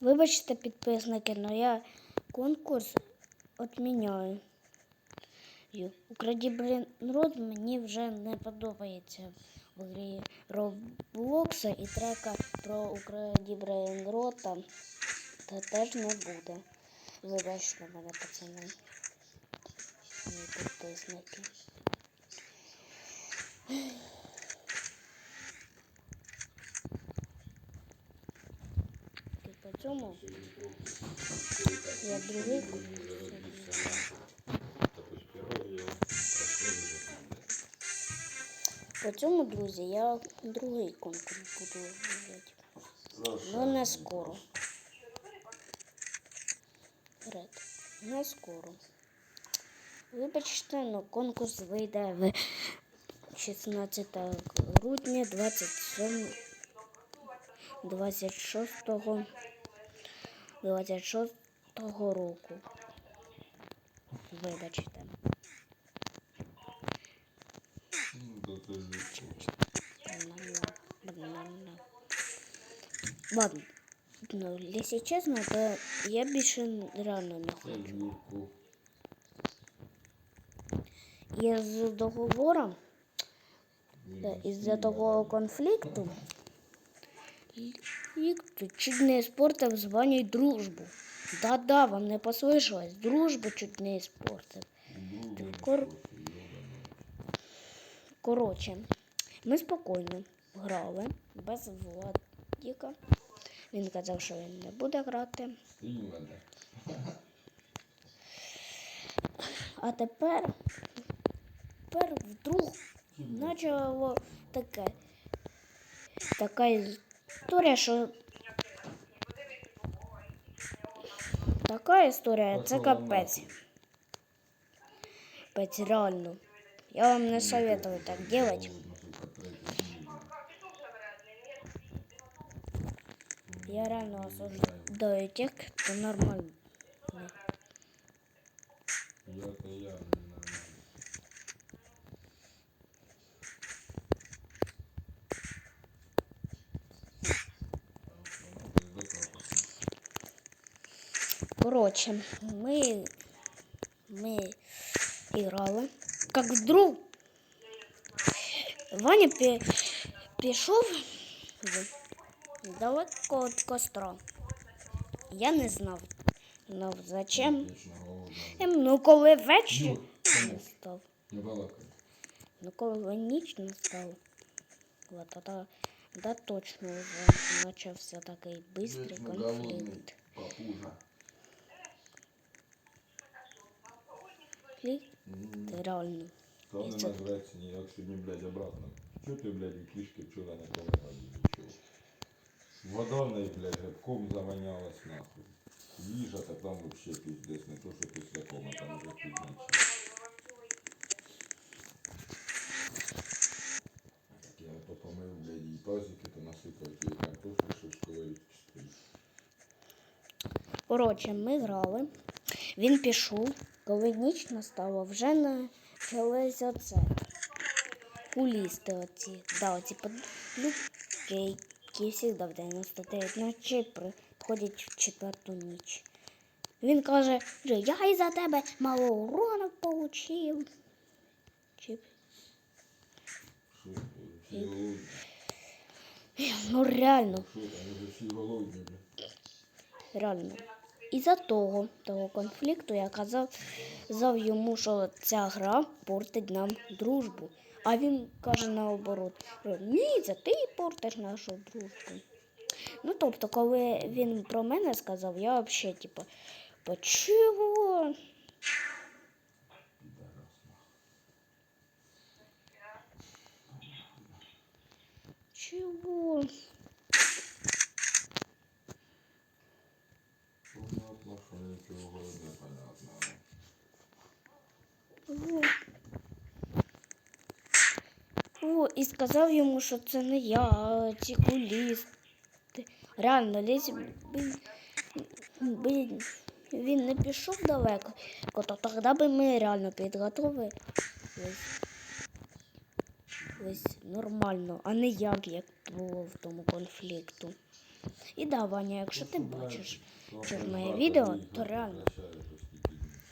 Вибачте, підписники, але я конкурс відміняю. Украді Брейнрот мені вже не подобається в грі Роблокса і трека про Украді Брейнрота та теж не буде. Вибачте мене, пацани. Мої підписники. Цьому я другий конкурс. По цьому, друзі, я другий конкурс буду робити. Ну не скоро. Ред. Не скоро. Вибачте, но конкурс вийде в 16 грудня 27 26 26 року. Вибачте. Ладно. Ну, если честно, то я більше реально не хочу. Із договором, е, із-за того конфлікту, Віктор чуть не испортив з Ваней дружбу. Да-да, вам не послышалось. Дружбу чуть не испортив. Кор... Коротше, ми спокійно грали без Владіка. Він казав, що він не буде грати. А тепер, тепер вдруг почало таке. Така історія, що. Така історія, це капець. Капець, реально. Я вам не советую так делать. Я реально осуждаю тех, кто нормально. Короче, мы, мы играли. Как вдруг Ваня пі, пішов в- далеко від костра. Я не знав. Ну, зачем? Вічно голодна. Ем, Ну, коли вечір Ну, кому? настав. Не балакай. Ну, коли ніч настала, от, тоді, да, точно вже почався такий бистрий Вічно голодний. конфлікт. Папужа. Конфлікт реально. Та ніяк сьогодні, блядь, обратно. Чого ти, блядь, і кішки вчора не полегали нічого? Вода в неї, блядь, грибком заманялась нахуй. Їжа та там вообще піздець, не то, що після кома там вже пізнічі. Так я то помив, блядь, її тазики, то насипав її картошки шишкової. Коротше, ми грали. Він пішов, коли ніч настала, вже почалось оце. Кулісти оці. Да, оці подлюки, які завжди в 99 ночі приходять в четверту ніч. Він каже, що я із-за тебе мало урону получив. Голодні? Ну реально. Що Реально. Із-за того, того конфлікту я казав, йому, що ця гра портить нам дружбу. А він каже наоборот, ні, це ти портиш нашу дружбу. Ну, тобто, коли він про мене сказав, я взагалі, типу, «Па чого? Не і сказав йому, що це не я, а ці кулісти. Реально, би, би він не пішов далеко, то тоді би ми реально підготовили ось нормально, а не як, як було в тому конфлікту. І да, Ваня, якщо ти бачиш через моє відео, то реально.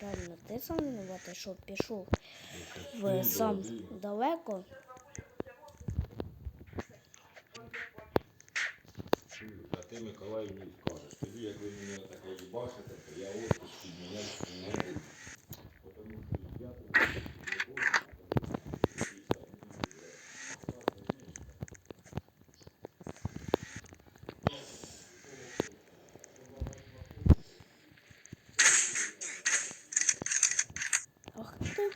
Реально, ти сам винуватий, що пішов в сам далеко. А ти Миколаю мені скажеш. Тоді, як ви мене таке бачите, то я отпуск підміняти не буду. Тому що я тут не буду, Ах ти.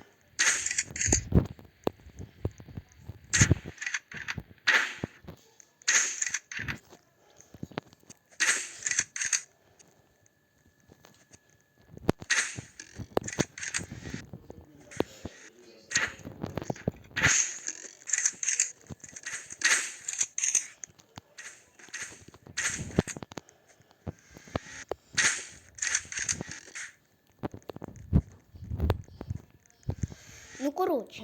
Ну, коротше,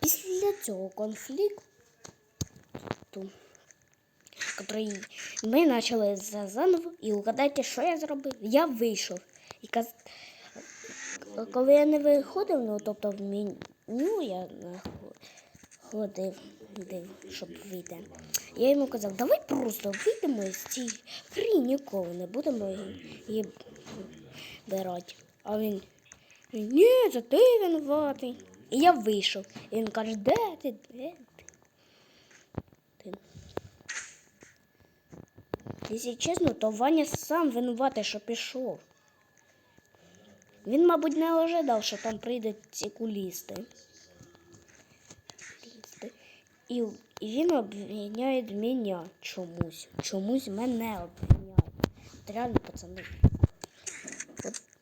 після цього конфлікту, який ми почали заново, і угадайте, що я зробив? Я вийшов. І каз... Коли я не виходив, ну тобто в меню я ходив, ходив, щоб вийти. Я йому казав, давай просто вийдемо з цієї гри, ніколи не будемо її- брати. А він ні, це ти винуватий. І я вийшов. І він каже, де ти? Де ти? Якщо чесно, то Ваня сам винуватий, що пішов. Він, мабуть, не ожидав, що там прийдуть ці кулісти. І, він обвиняє мене чомусь. Чомусь мене обвиняє. Реально, пацани.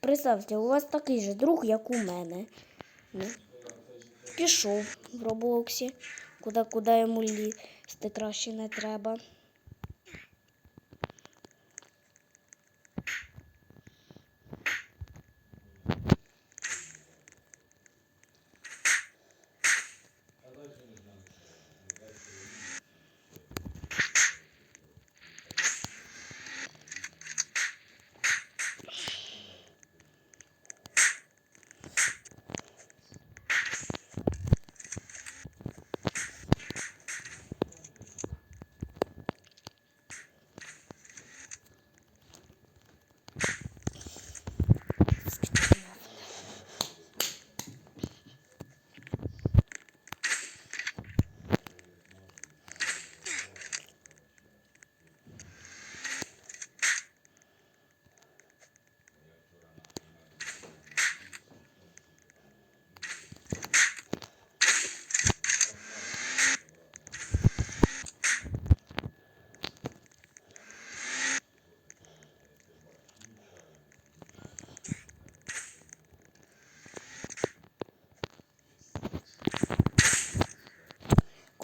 Представте, у вас такий же друг, як у мене. Ну, пішов в Роблоксі, куди, куди йому лізти краще не треба.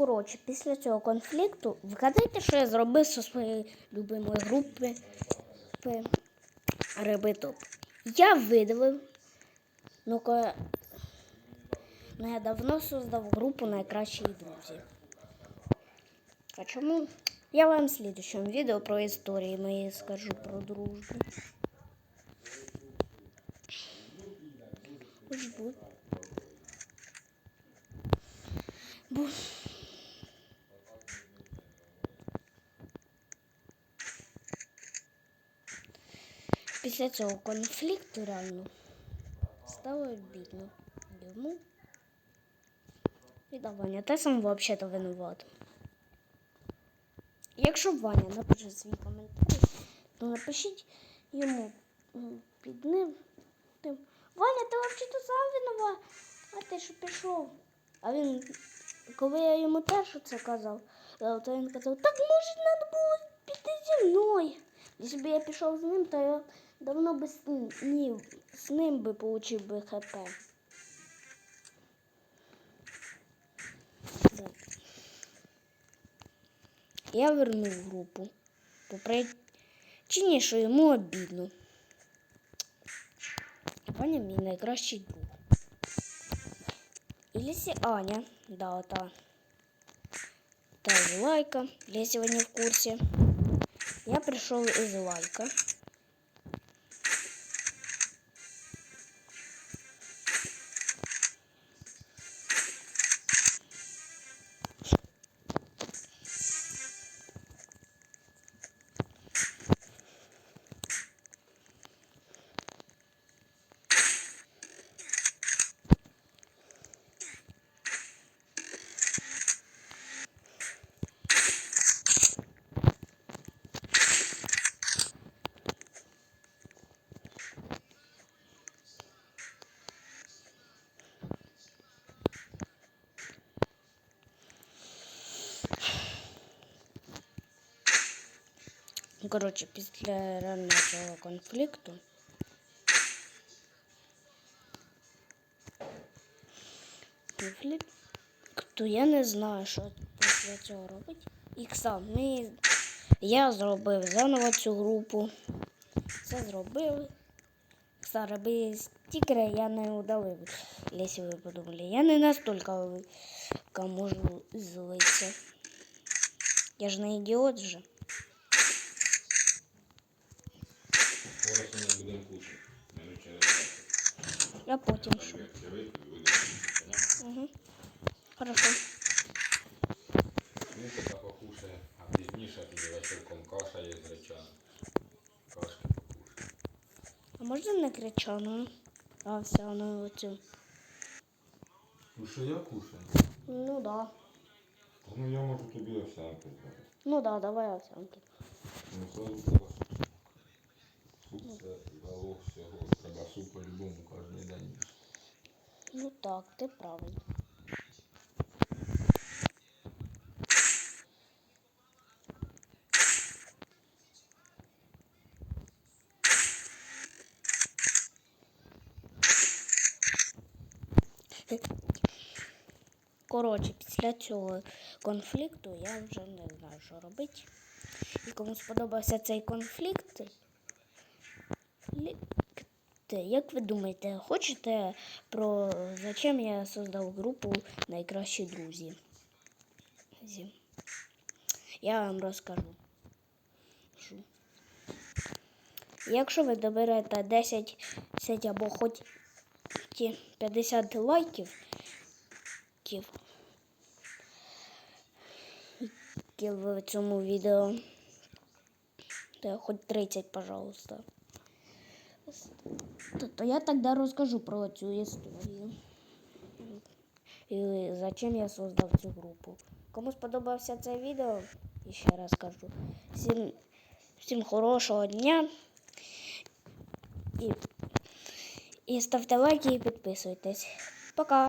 Коротше, після цього конфлікту, вгадайте, що я зробив зі своєї любимої групи П- Я видалив, ну ка- ну, я давно создав групу найкращі друзі. А чому? Я вам в слідчому відео про історії мої скажу про дружбу. Після цього конфлікту реально стало бідно йому. І да, Ваня, ти сам взагалі винуват. Якщо Ваня напише свій коментар, то напишіть йому під ним. Ваня, ти взагалі сам винуват, а ти що пішов? А він, коли я йому теж це казав, е, то він казав, так може треба було піти зі мною. Якщо б я пішов з ним, то я давно би з, н- ні, з ним би получив би ХП. Я вернув групу. По причині, що йому обідно. Ваня мій найкращий друг. Ілісі Аня, да, та. ставлю лайка, если вы в курсе. Я пришел из лайка. Коротше, після реально цього конфлікту. Конфлікту я не знаю, що після цього робити. І сам ми. Я зробив заново цю групу. Все зробили. Кстати, без стікера я не удалив, якщо ви подумали. Я не настільки можу злитися. Я ж не ідіот же. будемо кушати. Минут через 20. А потім що? Як я вийду, будемо кушати, понятно? Угу. Хорошо. Ну, поки покушає, а пізніше тоді вечірком каша є з речами. Кашки покушає. А можна не кричану? А все, ну оцю. Ну що я кушаю? Ну да. Та Ну я можу тобі овсянки зробити. Ну да, давай овсянки. Ну сразу треба суп. Суп це залог всього. Треба суп по-любому кожен день. Ну так, ти правий. Коротше, після цього конфлікту я вже не знаю, що робити. І кому сподобався цей конфлікт, Як ви думаєте, хочете про зачем я создав групу Найкращі друзі? Я вам розкажу. Якщо ви доберете 10, 10 або хоч 50 лайків, в цьому відео, то хоч 30, пожалуйста. То, то я тогда расскажу про цю історію. І зачем я создав цю групу. Кому сподобався це відео, ще раз кажу. Всім, всім хорошого дня. І, і ставте лайки і підписуйтесь. Пока!